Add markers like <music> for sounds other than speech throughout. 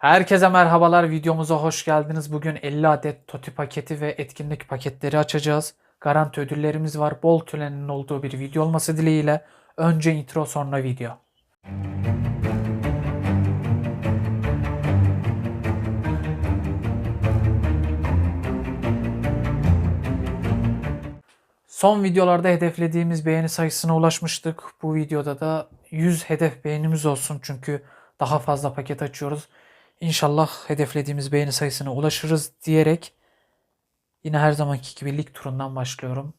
Herkese merhabalar. Videomuza hoş geldiniz. Bugün 50 adet TOTI paketi ve etkinlik paketleri açacağız. Garanti ödüllerimiz var. Bol tölenin olduğu bir video olması dileğiyle. Önce intro sonra video. Son videolarda hedeflediğimiz beğeni sayısına ulaşmıştık. Bu videoda da 100 hedef beğenimiz olsun çünkü daha fazla paket açıyoruz. İnşallah hedeflediğimiz beğeni sayısına ulaşırız diyerek yine her zamanki gibi lig turundan başlıyorum.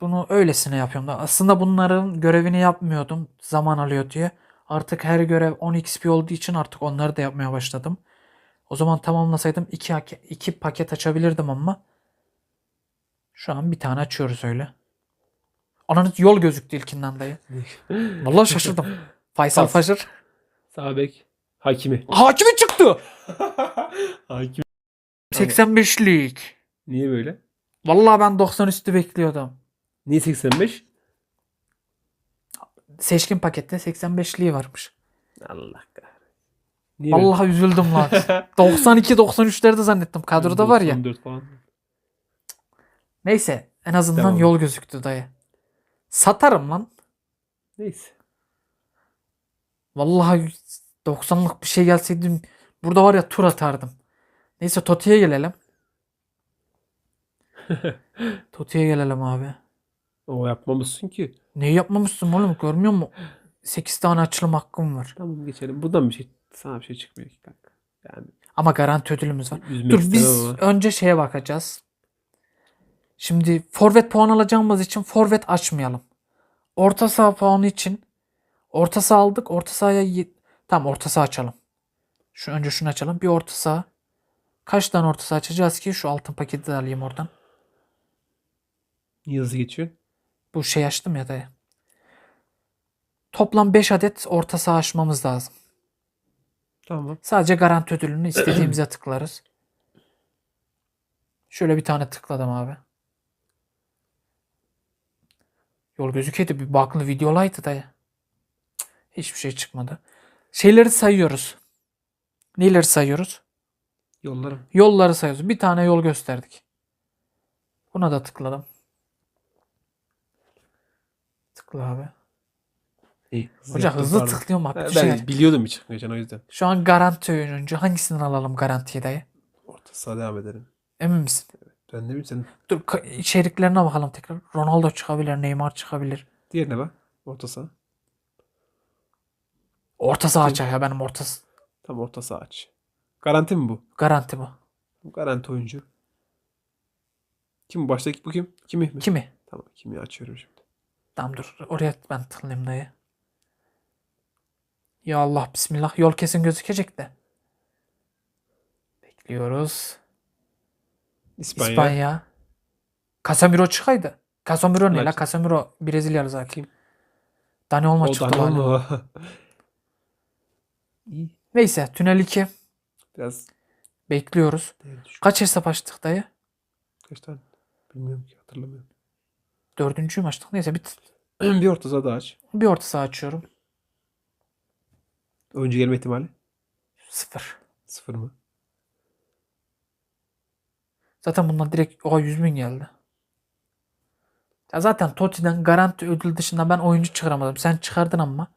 Bunu öylesine yapıyorum da aslında bunların görevini yapmıyordum zaman alıyor diye. Artık her görev 10 XP olduğu için artık onları da yapmaya başladım. O zaman tamamlasaydım 2 iki paket açabilirdim ama şu an bir tane açıyoruz öyle. Ananın yol gözüktü ilkinden dayı. <laughs> Vallahi şaşırdım. Faysal Pas. Faşır. Sağ bek. Hakimi. Hakimi çıktı. <laughs> Hakim. 85'lik. Niye böyle? Vallahi ben 90 üstü bekliyordum. Niye 85? Seçkin pakette 85'liği varmış. Allah kahretsin. Niye Vallahi üzüldüm lan. <laughs> 92 93'lerde zannettim. böyle? Kadroda var ya. 94 falan. Neyse en azından Devam. yol gözüktü dayı. Satarım lan. Neyse. Vallahi 90'lık bir şey gelseydi burada var ya tur atardım. Neyse Toti'ye gelelim. <laughs> Toti'ye gelelim abi. O yapmamışsın ki. Neyi yapmamışsın oğlum görmüyor musun? 8 tane açılım hakkım var. Tamam geçelim. Buradan bir şey sana bir şey çıkmıyor ki kanka. Yani Ama garanti ödülümüz var. üzmek Dur biz ama. önce şeye bakacağız. Şimdi forvet puan alacağımız için forvet açmayalım. Orta saha puanı için orta saha aldık. Orta sahaya tamam orta saha açalım. Şu önce şunu açalım. Bir orta saha. Kaç tane orta saha açacağız ki şu altın paketi de alayım oradan. Niye hızlı geçiyorsun? Bu şey açtım ya dayı. Toplam 5 adet orta saha açmamız lazım. Tamam. Sadece garanti ödülünü istediğimize tıklarız. Şöyle bir tane tıkladım abi. Yol gözüküyordu. Bir baklı videolaydı. Cık, Hiçbir şey çıkmadı. Şeyleri sayıyoruz. Neleri sayıyoruz? Yollarım. Yolları sayıyoruz. Bir tane yol gösterdik. Buna da tıkladım. Tıkla abi. İyi. Hoca yaptım, hızlı pardon. tıklıyorum bütün Ben şey- biliyordum bir çıkmayacağını o yüzden. Şu an garanti oyuncu. Hangisinden alalım garantiyi dayı? Orta saha devam edelim. Emin misin? Ben de bileyim sen Dur ka- içeriklerine bakalım tekrar. Ronaldo çıkabilir, Neymar çıkabilir. diğerine bak. Orta saha. Orta saha açar ya benim orta Tam orta saha aç. Garanti mi bu? garanti bu. Garanti oyuncu. Kim bu? Baştaki bu kim? Kimi mi? Kimi? Tamam kimi açıyorum şimdi. Tamam dur oraya ben tıklayayım dayı. Ya Allah bismillah yol kesin gözükecek de. Bekliyoruz. İspanya. İspanya. Casemiro çıkaydı. Casemiro ne la? Maç- Casemiro Brezilyalı zaten. Kim? Dani Olmo O çıktı da galiba. olma. <laughs> İyi. Neyse tünel 2. Biraz Bekliyoruz. Kaç hesap açtık dayı? Kaç tane? Bilmiyorum ki hatırlamıyorum. Dördüncüyü mü açtık? Neyse bir, <clears throat> bir orta saha daha aç. bir orta saha açıyorum. Oyuncu gelme ihtimali? Sıfır. Sıfır mı? Zaten bundan direkt o 100 bin geldi. Ya zaten Totti'den garanti ödül dışında ben oyuncu çıkaramadım. Sen çıkardın ama.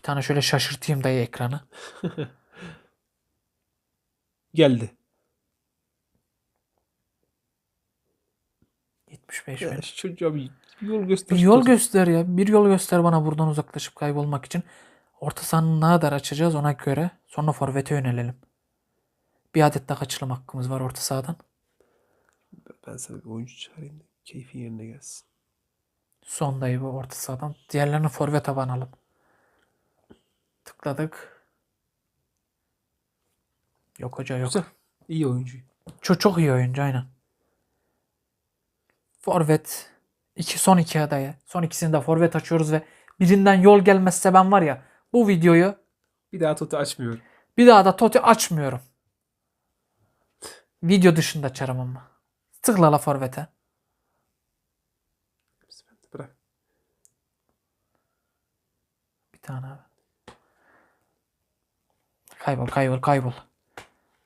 Bir tane şöyle şaşırtayım dayı ekranı. <laughs> Geldi. 75 Ya, bin. çocuğa bir yol göster. Bir yol göster ya. Bir yol göster bana buradan uzaklaşıp kaybolmak için. Orta sahanın ne kadar açacağız ona göre. Sonra forvete yönelelim. Bir adet daha kaçırma hakkımız var orta sahadan. Ben sana bir oyuncu çağırayım da keyfin yerine gelsin. Son dayı bu orta sahadan. Diğerlerini forvete banalım. Tıkladık. Yok hoca yok. Güzel. İyi oyuncu. Çok, çok iyi oyuncu aynen. Forvet. iki, son iki adayı. Son ikisini de forvet açıyoruz ve birinden yol gelmezse ben var ya bu videoyu Bir daha Totti açmıyorum. bir daha da Toti açmıyorum. Video dışında açarım ama. Tıkla la forvete. Bırak. Bir tane abi. Kaybol kaybol kaybol.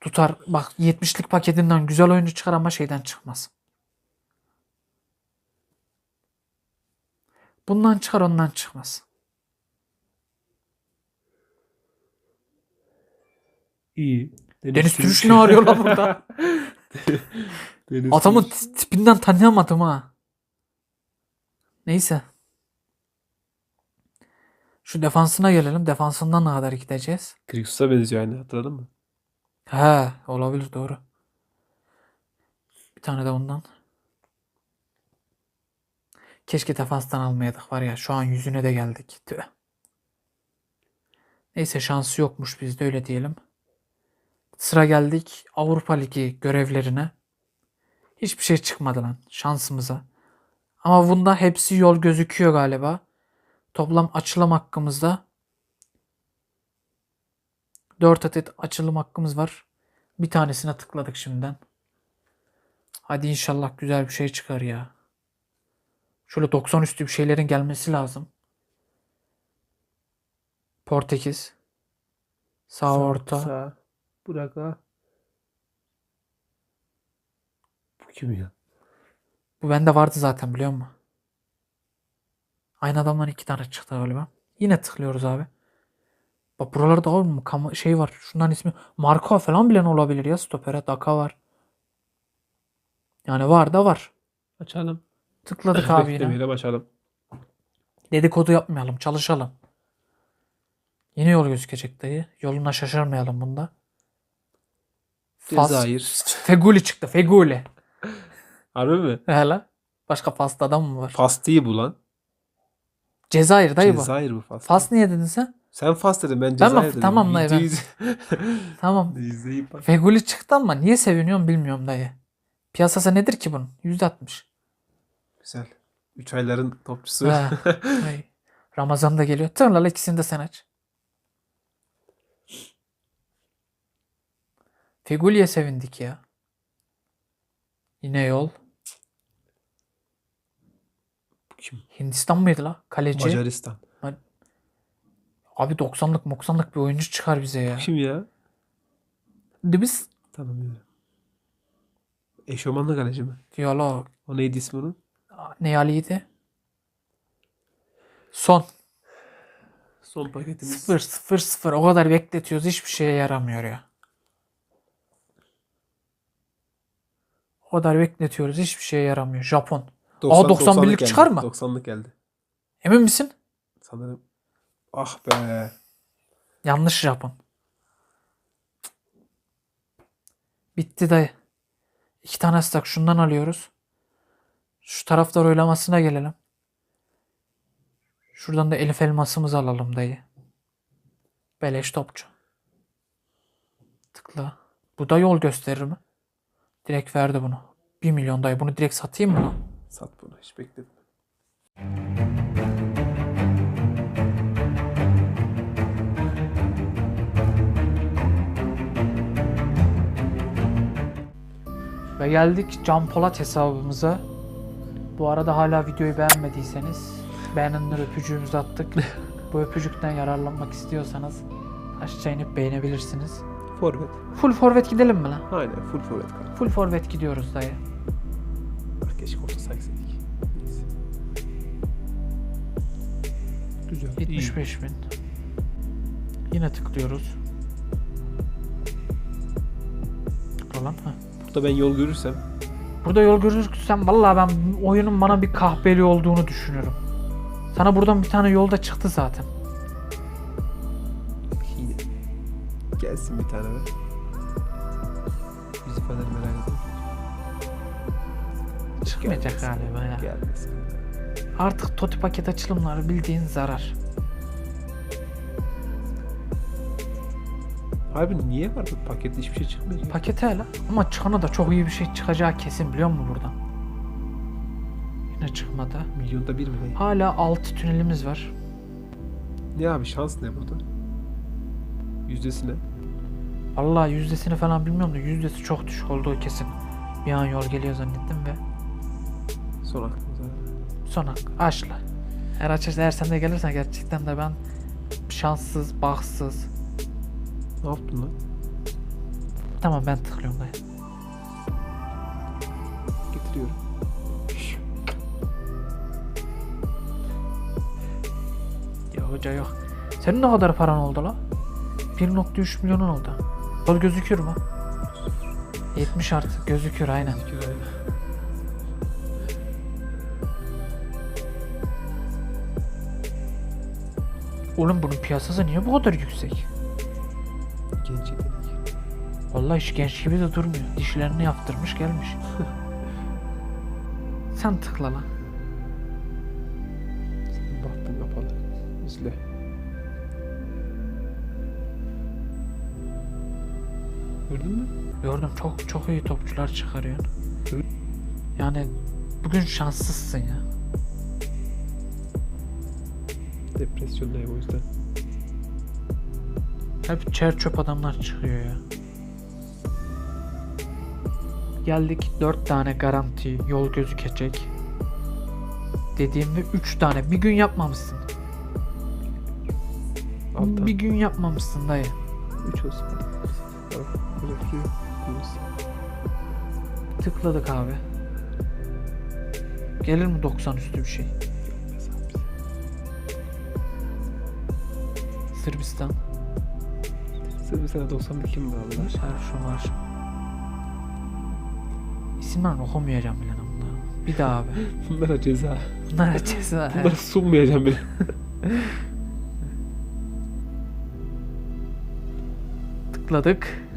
Tutar bak 70'lik paketinden güzel oyuncu çıkar ama şeyden çıkmaz. Bundan çıkar ondan çıkmaz. İyi. Deniz Türüş ne arıyor lan burada? <laughs> Deniz Adamın tipinden tanıyamadım ha. Neyse. Şu defansına gelelim. Defansından ne kadar gideceğiz? Krixus'a benziyor aynı hatırladın mı? He, olabilir doğru. Bir tane de ondan. Keşke defanstan almayaydık var ya. Şu an yüzüne de geldik. Tüh. Neyse şansı yokmuş bizde öyle diyelim. Sıra geldik Avrupa Ligi görevlerine. Hiçbir şey çıkmadı lan şansımıza. Ama bunda hepsi yol gözüküyor galiba. Toplam açılım hakkımızda 4 adet açılım hakkımız var. Bir tanesine tıkladık şimdiden. Hadi inşallah güzel bir şey çıkar ya. Şöyle 90 üstü bir şeylerin gelmesi lazım. Portekiz. Sağ orta. Sağ. Burak ha. Bu kim ya? Bu bende vardı zaten biliyor musun? Aynı adamdan iki tane çıktı galiba. Yine tıklıyoruz abi. Bak buralarda var mı? Kama- şey var. Şundan ismi. Marco falan bile olabilir ya. Stopere. Daka var. Yani var da var. Açalım. Tıkladık <laughs> abi yine. Beklemeyle başlayalım. Dedikodu yapmayalım. Çalışalım. Yine yol gözükecek dayı. Yoluna şaşırmayalım bunda. Fas- Cezayir. Feguli çıktı. Feguli. <laughs> Harbi mi? Hele. Başka Fas'ta adam mı var? Fas değil bu lan. Cezayir dayı bu. Cezayir bu Fas. Fas niye dedin sen? Sen Fas dedin ben mi? Cezayir dedim. Tamam dayı, ben- Tamam. İyi bak. Feguli çıktı ama niye seviniyorum bilmiyorum dayı. Piyasası nedir ki bunun? %60. Güzel. Üç ayların topçusu. Ha, <laughs> ay. Ramazan da geliyor. Tırnala ikisini de sen aç. Feguli'ye sevindik ya. Yine yol. Bu kim? Hindistan mıydı la? Kaleci. Macaristan. Abi 90'lık 90'lık bir oyuncu çıkar bize ya. Kim ya? Dibis Tanımıyorum. Eşofmanlı kaleci mi? diyalog. O neydi ismi onun? Ne Ali'ydi? Son. Son paketimiz. 0 0 0 o kadar bekletiyoruz hiçbir şeye yaramıyor ya. O kadar bekletiyoruz hiçbir şeye yaramıyor. Japon. 90, 91'lik 90'lık geldi. çıkar mı? 90'lık geldi. Emin misin? Sanırım. Ah be. Yanlış Japon. Bitti dayı. İki tane stack şundan alıyoruz. Şu taraftar oylamasına gelelim. Şuradan da Elif elmasımızı alalım dayı. Beleş topçu. Tıkla. Bu da yol gösterir mi? Direkt verdi bunu. 1 milyon dayı. Bunu direkt satayım mı? Sat bunu. Hiç bekledim. Ve geldik Can Polat hesabımıza. Bu arada hala videoyu beğenmediyseniz beğenenler öpücüğümüzü attık. <laughs> Bu öpücükten yararlanmak istiyorsanız aşağı inip beğenebilirsiniz. Forvet. Full forvet gidelim mi lan? Aynen. Full forvet. Full forvet gidiyoruz dayı. Keşke orta saksaydık. Neyse. Güzel. iyi. 75 bin. Yine tıklıyoruz. Tıkla lan. Heh. Burada ben yol görürsem Burada yol görürsem vallahi ben oyunun bana bir kahpeli olduğunu düşünüyorum. Sana buradan bir tane yolda çıktı zaten. gelsin bir tane be. İfadeleri merak ediyorum. Çıkmayacak Gelmesin. galiba ya. Artık Toti paket açılımları bildiğin zarar. Abi niye var bu pakette hiçbir şey çıkmıyor? Pakete hele. Ama çıkana da çok iyi bir şey çıkacağı kesin biliyor musun buradan? Yine çıkmadı. Milyonda bir mi? Hala 6 tünelimiz var. Ne abi şans ne burada? Yüzdesi ne? Vallahi yüzdesini falan bilmiyorum da yüzdesi çok düşük olduğu kesin. Bir an yol geliyor zannettim ve Aklımıza. sonra açla. Eğer açarsa eğer sen de gelirsen gerçekten de ben şanssız, bahtsız. Ne yaptın lan? Tamam ben tıklıyorum dayı. Getiriyorum. Ya hoca yok. Senin ne kadar paran oldu la? 1.3 milyonun oldu. Yol gözükür mü? 70 artık gözükür aynen. Teşekkür ederim. Oğlum bunun piyasası niye bu kadar yüksek? Genç yetenek. Vallahi hiç genç gibi de durmuyor. Dişlerini yaptırmış gelmiş. <laughs> Sen tıkla lan. Senin baktın kapalı. İzle. Gördün mü? Gördüm çok çok iyi topçular çıkarıyor. Hı. Yani bugün şanssızsın ya. Depresyondayım o yüzden. Hep çer çöp adamlar çıkıyor ya. Geldik 4 tane garanti yol gözükecek. Dediğimde 3 tane. Bir gün yapmamışsın. Alttan. Bir gün yapmamışsın dayı. Üç olsun. Tıkladık abi. Gelir mi 90 üstü bir şey? Sırbistan. Sırbistan'a 91 kim var bunlar? Şarjı var. İsimlerini okumayacağım bile lan. Bir daha abi. <laughs> Bunlara ceza. Bunlar ceza. Bunları sunmayacağım bile. <laughs> Tıkladık.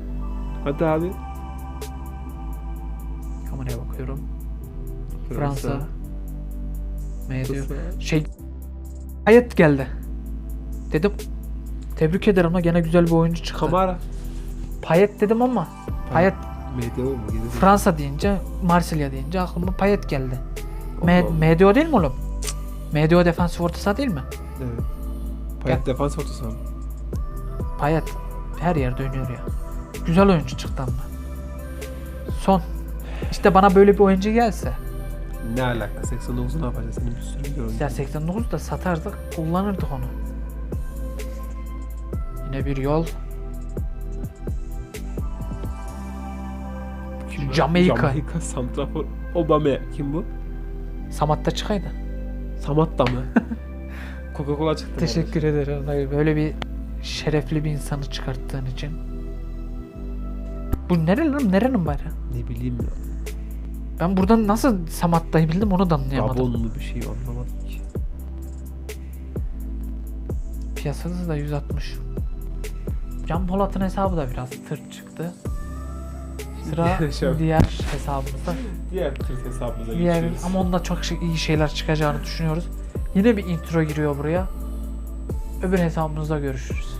Hadi abi. Kameraya bakıyorum. Fransa. Fransa. Şey Hayat geldi. Dedim tebrik ederim ama gene güzel bir oyuncu çıktı. Kamara. Payet dedim ama Payet Medya mu? Geri Fransa deyince Marsilya deyince aklıma Payet geldi. Me- Allah değil mi oğlum? Medio defansif orta saha değil mi? Evet. Payet defans ortası abi. Payet her yerde oynuyor ya. Güzel oyuncu çıktı ama. Son. İşte bana böyle bir oyuncu gelse. Ne alaka? 89'u ne yapacağız? Senin bir sürü oyuncu. Ya 89 da satardık, kullanırdık onu. Yine bir yol. Kim? Jamaika. Jamaika Santrafor Obama. Kim bu? Samat'ta çıkaydı. Samatta mı? <laughs> Coca-Cola çıktı. Teşekkür ederim. Hayır, böyle bir şerefli bir insanı çıkarttığın için. Bu nereli lan? Nerenin bari? Ne bileyim ya. Ben buradan nasıl Samat'tayı bildim onu da anlayamadım. Gabonlu bir şey anlamadım ki. Piyasası da 160. Can Polat'ın hesabı da biraz tırt çıktı. Sıra <laughs> diğer hesabımızda. Diğer Türk hesabımıza Diğer, ama onda çok şey- iyi şeyler çıkacağını düşünüyoruz. Yine bir intro giriyor buraya. Öbür hesabımızda görüşürüz.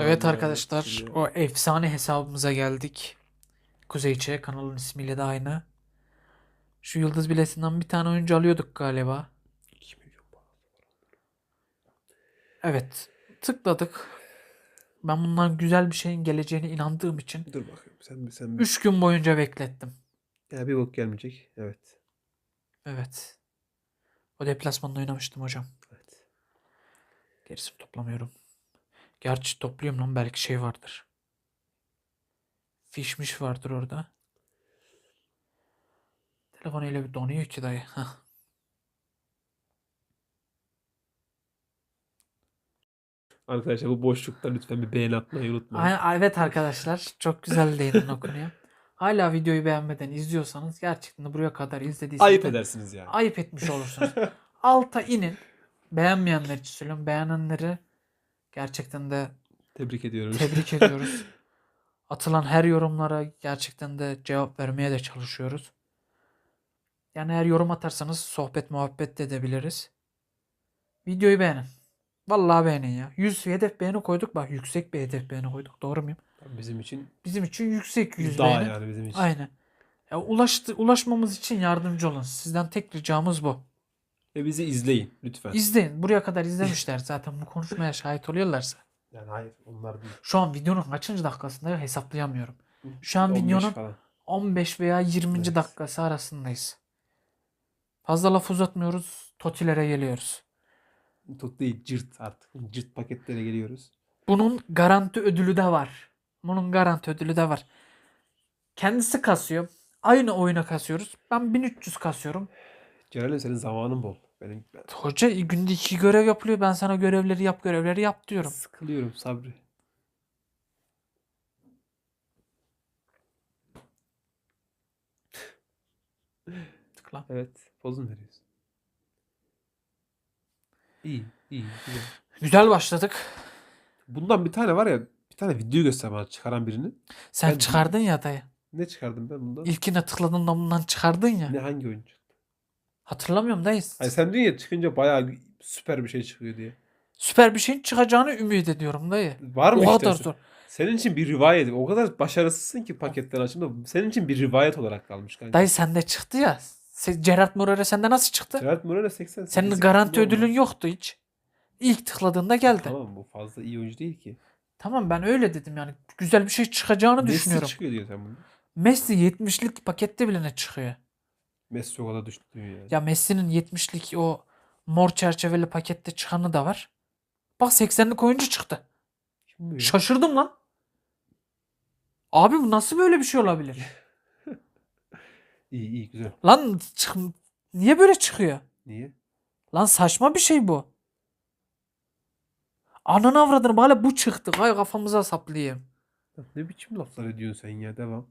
Evet arkadaşlar o efsane hesabımıza geldik. Kuzeyçe kanalın ismiyle de aynı. Şu yıldız bilesinden bir tane oyuncu alıyorduk galiba. 2 milyon para. Evet tıkladık. Ben bundan güzel bir şeyin geleceğine inandığım için Dur bakayım sen sen bir. 3 gün boyunca beklettim. Ya bir bok gelmeyecek. Evet. Evet. O deplasmanda oynamıştım hocam. Evet. Gerisini toplamıyorum. Gerçi topluyorum lan belki şey vardır. Fişmiş vardır orada. Telefon öyle bir donuyor ki dayı. Arkadaşlar bu boşlukta lütfen bir beğeni atmayı unutmayın. Ay- Evet arkadaşlar çok güzel değindin o konuya. Hala videoyu beğenmeden izliyorsanız gerçekten de buraya kadar izlediyseniz Ayıp de edersiniz yani. ayıp etmiş olursunuz. Alta inin. Beğenmeyenler için söylüyorum. Beğenenleri gerçekten de Tebrik ediyorum. tebrik ediyoruz. Atılan her yorumlara gerçekten de cevap vermeye de çalışıyoruz. Yani eğer yorum atarsanız sohbet muhabbet de edebiliriz. Videoyu beğenin. Vallahi beğenin ya. 100 hedef beğeni koyduk. Bak yüksek bir hedef beğeni koyduk. Doğru muyum? Bizim için Bizim için yüksek 100 daha beğeni. yani bizim için. Aynen. Ya ulaştı, ulaşmamız için yardımcı olun. Sizden tek ricamız bu. Ve bizi izleyin lütfen. İzleyin. Buraya kadar izlemişler zaten bu konuşmaya şahit oluyorlarsa. yani hayır onlar değil. Şu an videonun kaçıncı dakikasında hesaplayamıyorum. Şu an 15 videonun falan. 15 veya 20. Evet. dakikası arasındayız. Fazla laf uzatmıyoruz. Totilere geliyoruz. Tut değil cırt artık. Cırt paketlere geliyoruz. Bunun garanti ödülü de var. Bunun garanti ödülü de var. Kendisi kasıyor. Aynı oyuna kasıyoruz. Ben 1300 kasıyorum. Celal'im senin zamanın bol. Benim ben Hoca günde iki görev yapılıyor. Ben sana görevleri yap görevleri yap diyorum. sıkılıyorum Sabri. Tıkla. Evet. Pozun veriyorsun. İyi, iyi, güzel. Güzel başladık. Bundan bir tane var ya, bir tane video göster bana çıkaran birini. Sen Ben- çıkardın ya dayı. Ne çıkardım ben bundan? İlkine tıkladığında bundan çıkardın ya. Ne hangi oyun çıktı? Hatırlamıyorum dayı. Hayır sen diyorsun ya çıkınca bayağı süper bir şey çıkıyor diye. Süper bir şeyin çıkacağını ümit ediyorum dayı. Var mı O işte? kadar zor. Senin için bir rivayet. O kadar başarısızsın ki paketten açımda. Senin için bir rivayet olarak kalmış kanka. Dayı sende çıktı ya. Se- Gerard Morera sende nasıl çıktı? Gerard Moreno 80. Senin garanti ödülün yoktu hiç. İlk tıkladığında geldi. Tamam. Tamam bu fazla iyi oyuncu değil ki. ben öyle dedim yani. Güzel bir şey çıkacağını Messi düşünüyorum. çıkıyor diyor sen bunu. Messi 70'lik pakette bile ne çıkıyor? Messi o kadar düştü yani. Ya Messi'nin 70'lik o mor çerçeveli pakette çıkanı da var. Bak 80'lik oyuncu çıktı. Kim bu ya? Şaşırdım lan. Abi bu nasıl böyle bir şey olabilir? <laughs> İyi iyi güzel. Lan çık- niye böyle çıkıyor? Niye? Lan saçma bir şey bu. Ananı avradını bana bu çıktı. Ay kafamıza saplayayım. Ne biçim laflar ediyorsun sen ya devam.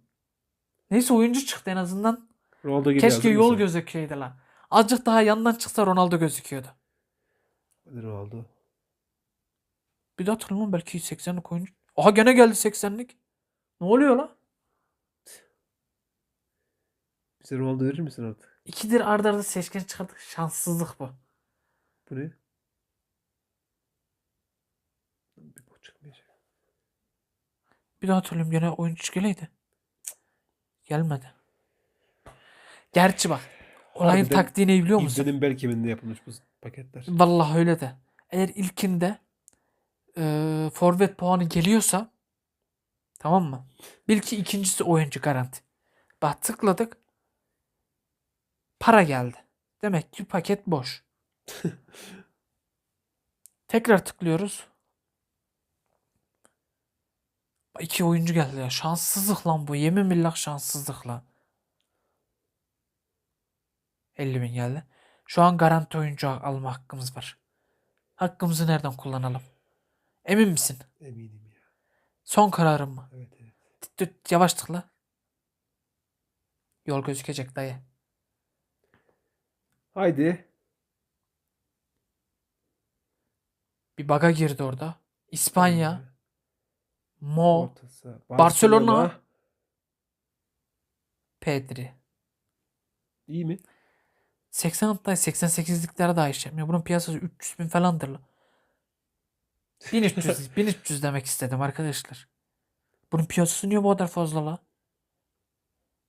Neyse oyuncu çıktı en azından. Ronaldo geliyor. Keşke yol mısın? gözüküyordu lan. Azıcık daha yandan çıksa Ronaldo gözüküyordu. Hadi Ronaldo. Bir daha hatırlamam belki 80'lik oyuncu. Aha gene geldi 80'lik. Ne oluyor lan? Bize Ronaldo verir misin artık? İkidir arda arda seçken çıkardık. Şanssızlık bu. Bu ne? Bir bu çıkmayacak. Bir daha hatırlıyorum gene oyuncu geleydi. Gelmedi. Gerçi bak. Olayın Harbiden taktiğini biliyor musun? İbnenin bel kemiğinde yapılmış bu paketler. Vallahi öyle de. Eğer ilkinde e, forvet puanı geliyorsa tamam mı? Bil ki ikincisi oyuncu garanti. Bak tıkladık. Para geldi. Demek ki paket boş. <laughs> Tekrar tıklıyoruz. İki oyuncu geldi ya. Şanssızlık lan bu. Yemin billah şanssızlık lan. 50 bin geldi. Şu an garanti oyuncu alma hakkımız var. Hakkımızı nereden kullanalım? Emin misin? Eminim ya. Son kararım mı? Evet evet. Yavaş tıkla. Yol gözükecek dayı. Haydi. Bir baga girdi orada. İspanya, Mo, Orta saha. Barcelona. Pedri. İyi mi? 80 hatta 88'liklere daha iş yapmıyor. Bunun piyasası 300 bin falandır. lan. 1300, 1300 <laughs> demek istedim arkadaşlar. Bunun piyasası niye bu kadar fazla la?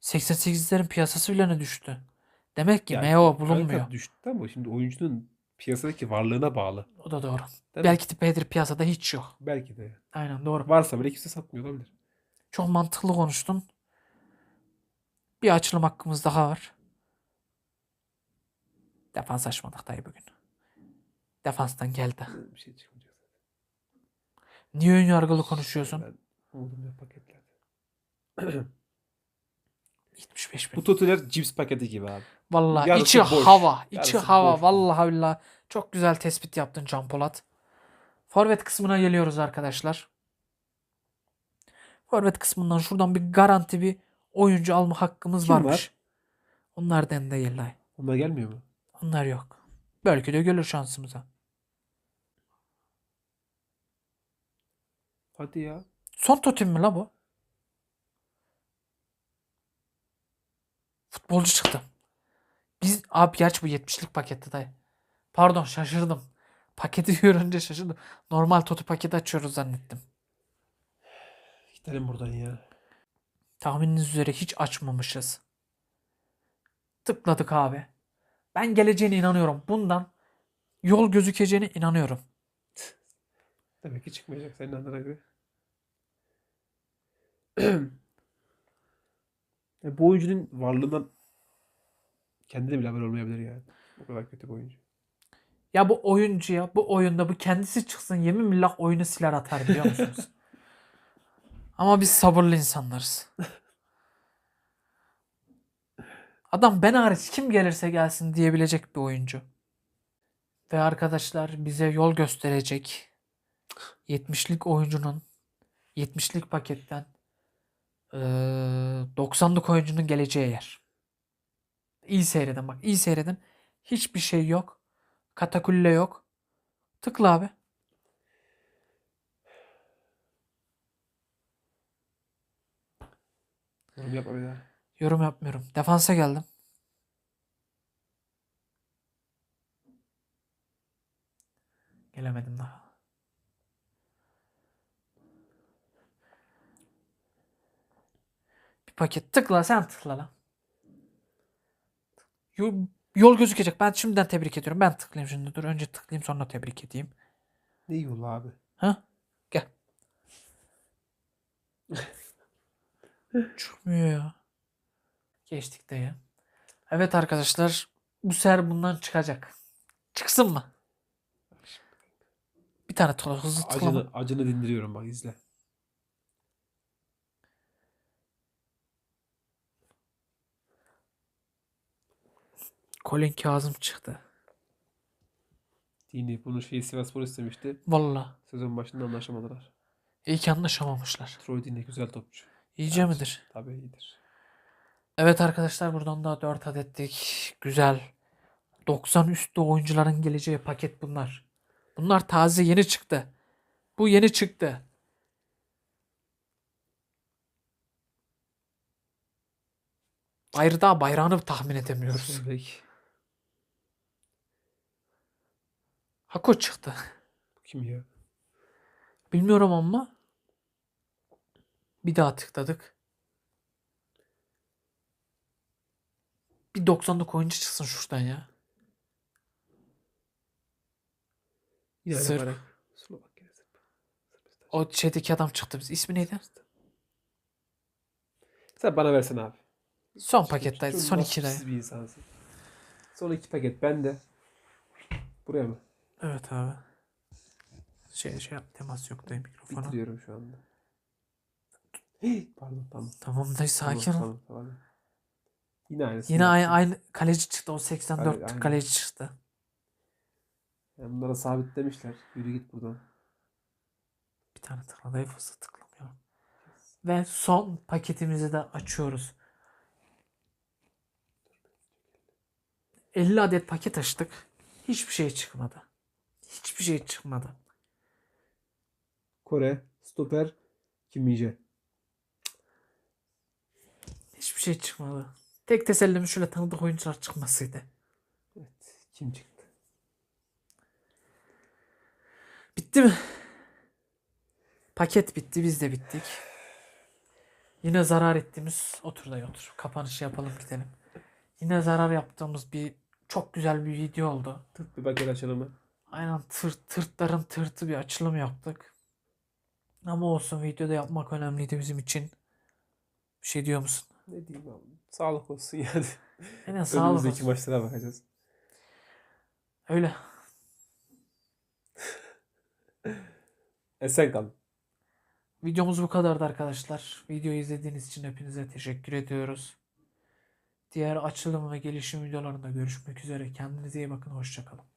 88'lerin piyasası bile ne düştü? Demek ki Yani kanka bulunmuyor. düştü ama şimdi oyuncunun piyasadaki varlığına bağlı. O da doğru. Değil? Belki de Pedri piyasada hiç yok. Belki de. Aynen doğru. Varsa bile kimse satmıyor olabilir. Çok mantıklı konuştun. Bir açılım hakkımız daha var. Defans açmadık dayı bugün. Defanstan geldi. Bir şey çıkmayacak. Niye ön yargılı konuşuyorsun? Ben oldum ya paketlerde. <clears throat> 75 bin. Bu totiler cips paketi gibi abi. Vallahi yarısı içi boş. hava. içi Yarısı hava. boş. Vallahi billahi. Çok güzel tespit yaptın Can Polat. Forvet kısmına geliyoruz arkadaşlar. Forvet kısmından şuradan bir garanti bir oyuncu alma hakkımız Kim varmış. var? Onlardan değil dayı. Onlar gelmiyor mu? Onlar yok. Belki de gelir şansımıza. Hadi ya. Son totem mi la bu? Futbolcu çıktı. Biz abi gerçi bu 70'lik pakette dayı. Pardon şaşırdım. Paketi <laughs> görünce şaşırdım. Normal totu paketi açıyoruz zannettim. Gidelim buradan ya. Tahmininiz üzere hiç açmamışız. Tıkladık abi. Ben geleceğine inanıyorum. Bundan yol gözükeceğine inanıyorum. Demek ki çıkmayacak senin adına göre. <clears throat> Ya bu oyuncunun varlığından kendine bile haber olmayabilir yani. O kadar kötü bir oyuncu. Ya bu oyuncuya bu oyunda bu kendisi çıksın yemin billah oyunu siler atar biliyor musunuz? <laughs> Ama biz sabırlı insanlarız. Adam ben hariç kim gelirse gelsin diyebilecek bir oyuncu. Ve arkadaşlar bize yol gösterecek 70'lik oyuncunun 70'lik paketten eee, 90'lık oyuncunun geleceği yer. İyi seyredin bak iyi seyredin. Hiçbir şey yok. Katakulle yok. Tıkla abi. Yorum yapma bir daha. Yorum yapmıyorum. Defansa geldim. Gelemedim daha. Bir paket tıkla sen tıkla lan. Yol, gözükecek. Ben şimdiden tebrik ediyorum. Ben tıklayayım şimdi. Dur önce tıklayayım sonra tebrik edeyim. Ne yolu abi? Ha? Gel. Çıkmıyor ya. Geçtik de ya. Evet arkadaşlar. Bu sefer bundan çıkacak. Çıksın mı? Bir tane tıkla, hızlı tıklama. Acını, acını dindiriyorum bak izle. Colin Kazım çıktı. Dini bunu şeyi Sivasspor istemişti. Valla. Sezon başında anlaşamadılar. İyi ki anlaşamamışlar. Troy Dini güzel topçu. İyice Evet. midir? Tabii iyidir. Evet arkadaşlar buradan da 4 adetlik güzel 90 üstü oyuncuların geleceği paket bunlar. Bunlar taze yeni çıktı. Bu yeni çıktı. Daha bayrağını tahmin edemiyoruz. Peki. Hako çıktı. Kim ya? Bilmiyorum ama bir daha tıkladık. Bir 90'lık oyuncu çıksın şuradan ya. Aynı Sırp. para. Slovakya. Sırp. Sırbistan. O şeydeki adam çıktı. Biz. İsmi neydi? Sen bana versen abi. Son paketteydi. Son iki vasıfsız de. bir insansın. Son iki paket bende. Buraya mı? Evet abi. Şey şey yap temas yok da mikrofona. Bitiriyorum şu anda. Hey, Pardon tamam. Tamam da sakin ol. tamam, tamam, tamam. Yine aynısı. Yine aynı, aynı kaleci çıktı. O 84 Aynen, aynen. kaleci çıktı. Yani bunlara sabitlemişler. Yürü git buradan. Bir tane tıkla daha fazla tıklamıyorum. Ve son paketimizi de açıyoruz. 50 adet paket açtık. Hiçbir şey çıkmadı. Hiçbir şey çıkmadı. Kore, stoper, Kim Min-jae. Hiçbir şey çıkmadı. Tek tesellimiz şöyle tanıdık oyuncular çıkmasıydı. Evet. Kim çıktı? Bitti mi? Paket bitti. Biz de bittik. Yine zarar ettiğimiz otur da otur. Kapanışı yapalım gidelim. Yine zarar yaptığımız bir çok güzel bir video oldu. Tırt bir paket açalım. Aynen tırt, tırtların tırtı bir açılım yaptık. Ama olsun videoda yapmak önemliydi bizim için. Bir şey diyor musun? Ne diyeyim abi? Sağlık olsun yani. Aynen sağlık Önümüzdeki olsun. maçlara bakacağız. Öyle. <laughs> Esen kalın. Videomuz bu kadardı arkadaşlar. Videoyu izlediğiniz için hepinize teşekkür ediyoruz. Diğer açılım ve gelişim videolarında görüşmek üzere. Kendinize iyi bakın. Hoşçakalın.